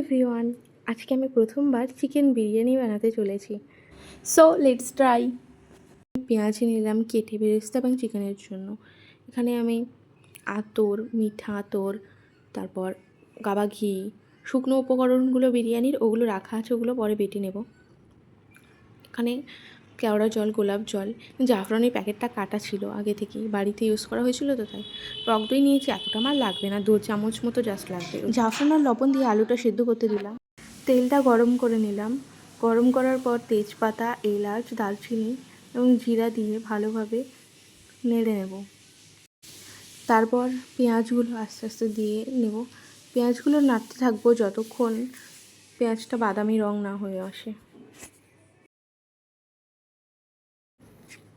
Everyone আজকে আমি প্রথমবার চিকেন বিরিয়ানি বানাতে চলেছি। সো লেটস ট্রাই পেঁয়াজ নিলাম কেটে বেরেস্তা এবং চিকেনের জন্য। এখানে আমি আতর মিঠা আতর তারপর গাবা ঘি শুকনো উপকরণগুলো বিরিয়ানির ওগুলো রাখা আছে ওগুলো পরে বেটে নেব। এখানে কেওড়া জল, গোলাপ জল, জাফরানের প্যাকেটটা কাটা ছিল আগে থেকেই। বাড়িতে ইউজ করা হয়েছিল তো তাই। টক দই নিয়েছি, এতটা আমার লাগবে না, দু চামচ মতো জাস্ট লাগবে। জাফরান আর লবণ দিয়ে আলুটা সেদ্ধ করতে দিলাম। তেলটা গরম করে নিলাম। গরম করার পর তেজপাতা, এলাচ, দারচিনি এবং জিরা দিয়ে ভালোভাবে নেড়ে নেব। তারপর পেঁয়াজগুলো আস্তে আস্তে দিয়ে নেব। পেঁয়াজগুলো নাড়তে থাকব যতক্ষণ পেঁয়াজটা বাদামি রং না হয়ে আসে।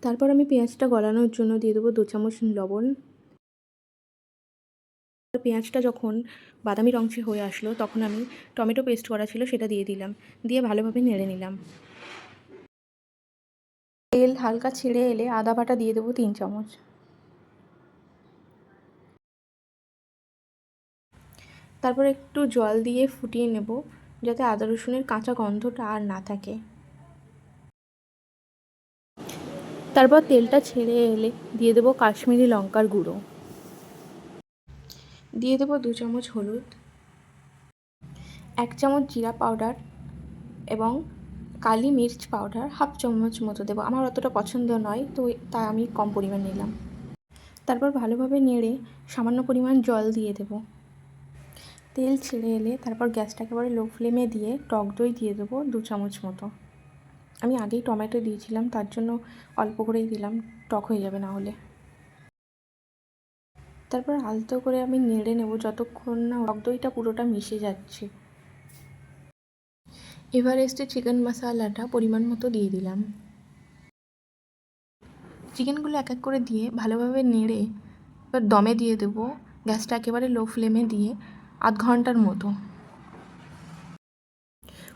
তারপর আমি পেঁয়াজটা গলানোর জন্য দিয়ে দেবো দু চামচ লবণ। পেঁয়াজটা যখন বাদামি রঙে হয়ে আসলো, তখন আমি টমেটো পেস্ট করা ছিল সেটা দিয়ে দিলাম, দিয়ে ভালোভাবে নেড়ে নিলাম। তেল হালকা ছেড়ে এলে আদা বাটা দিয়ে দেবো তিন চামচ। তারপর একটু জল দিয়ে ফুটিয়ে নেব, যাতে আদা রসুনের কাঁচা গন্ধটা আর না থাকে। তারপর তেলটা ছেড়ে এলে দিয়ে দেবো কাশ্মীরি লঙ্কার গুঁড়ো। দিয়ে দেবো দু চামচ হলুদ, এক চামচ জিরা পাউডার এবং কালি মির্চ পাউডার, হাফ চামচ মতো দেবো। আমার অতটা পছন্দ নয়, তো তাই আমি কম পরিমাণ নিলাম। তারপর ভালোভাবে নেড়ে সামান্য পরিমাণ জল দিয়ে দেবো। তেল ছেড়ে এলে তারপর গ্যাসটা একেবারে লো ফ্লেমে দিয়ে টক দই দিয়ে দেবো দু চামচ মতো। আমি আগেই টমেটো দিয়েছিলাম, তার জন্য অল্প করেই দিলাম, টক হয়ে যাবে না হলে। তারপর আলতো করে আমি নেড়ে নেব যতক্ষণ না টক দইটা পুরোটা মিশে যাচ্ছে। এভারেস্টে চিকেন মশালাটা পরিমাণ মতো দিয়ে দিলাম। চিকেনগুলো এক এক করে দিয়ে ভালোভাবে নেড়ে দমে দিয়ে দেবো, গ্যাসটা একেবারে লো ফ্লেমে দিয়ে আধ ঘণ্টার মতো।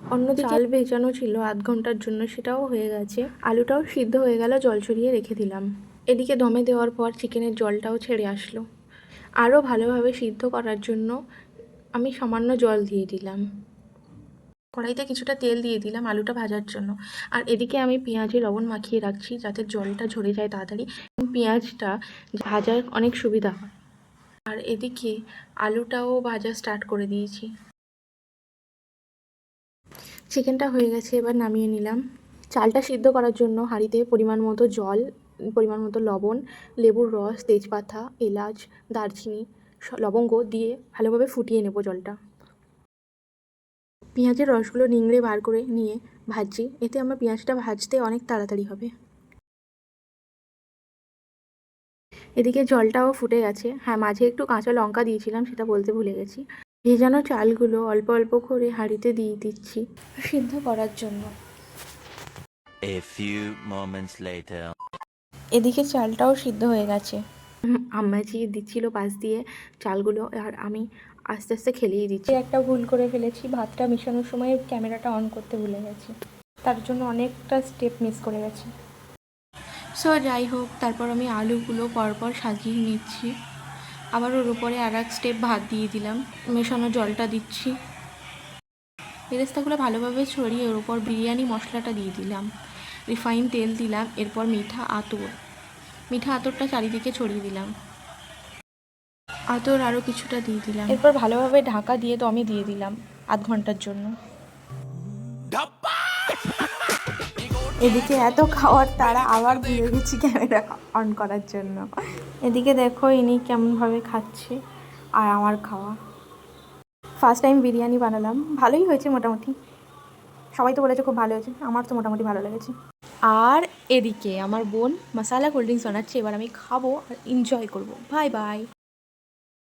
অন্য চাল ভেজানো ছিল আধ ঘণ্টার জন্য সেটাও হয়ে গেছে। আলুটাও সিদ্ধ হয়ে গেল জল ছড়িয়ে রেখে দিলাম। এদিকে দমে দেওয়ার পর চিকেনের জলটাও ছেড়ে আসলো। আরও ভালোভাবে সিদ্ধ করার জন্য আমি সামান্য জল দিয়ে দিলাম। কড়াইতে কিছুটা তেল দিয়ে দিলাম আলুটা ভাজার জন্য। আর এদিকে আমি পেঁয়াজে লবণ মাখিয়ে রাখছি যাতে জলটা ঝরে যায় তাড়াতাড়ি। পেঁয়াজটা ভাজার অনেক সুবিধা হয়। আর এদিকে আলুটাও ভাজা স্টার্ট করে দিয়েছি। চিকেনটা হয়ে গেছে, এবার নামিয়ে নিলাম। চালটা সিদ্ধ করার জন্য হাঁড়িতে পরিমাণ মতো জল, পরিমাণ মতো লবণ, লেবুর রস, তেজপাতা, এলাচ, দারচিনি লবঙ্গ দিয়ে ভালোভাবে ফুটিয়ে নেব জলটা। পেঁয়াজের রসগুলো নিংড়ে বার করে নিয়ে ভাজছি। এতে আমার পেঁয়াজটা ভাজতে অনেক তাড়াতাড়ি হবে। এদিকে জলটাও ফুটে গেছে। হ্যাঁ মাঝে একটু কাঁচা লঙ্কা দিয়েছিলাম, সেটা বলতে ভুলে গেছি। ভেজানো চালগুলো অল্প অল্প করে হাঁড়িতে দিয়ে দিচ্ছি সিদ্ধ করার জন্য। A few moments later. এদিকে চালটাও সিদ্ধ হয়ে গেছে। আম্মাজি দিচ্ছিল পাশ দিয়ে চালগুলো আর আমি আস্তে আস্তে খেলিয়ে দিচ্ছি। একটা ভুল করে ফেলেছি ভাতটা মেশানোর সময় ক্যামেরাটা অন করতে ভুলে গেছি। তার জন্য অনেকটা স্টেপ মিস করে গেছি। সো যাই হোক তারপর আমি আলুগুলো পরপর সাজিয়ে নিচ্ছি। আবার ওর উপরে আর এক স্টেপ ভাত দিয়ে দিলাম। মেশানো জলটা দিচ্ছি। বেরেস্তাগুলো ভালোভাবে ছড়িয়ে ওর উপর বিরিয়ানি মশলাটা দিয়ে দিলাম। রিফাইন তেল দিলাম এরপর মিঠা আতর। মিঠা আতরটা চারিদিকে ছড়িয়ে দিলাম। আতর আরও কিছুটা দিয়ে দিলাম। এরপর ভালোভাবে ঢাকা দিয়ে দমে দিয়ে দিলাম আধ ঘণ্টার জন্য। এদিকে এত খাওয়ার তারা আবার ভুলে গেছি ক্যামেরা অন করার জন্য। এদিকে দেখো ইনি কেমনভাবে খাচ্ছে আর আমার খাওয়া। ফার্স্ট টাইম বিরিয়ানি বানালাম। ভালোই হয়েছে মোটামুটি। সবাই তো বলেছে খুব ভালো হয়েছে। আমার তো মোটামুটি ভালো লেগেছে। আর এদিকে আমার বোন মশালা কোল্ড ড্রিঙ্কস বানাচ্ছে। এবার আমি খাব আর এনজয় করব। Bye bye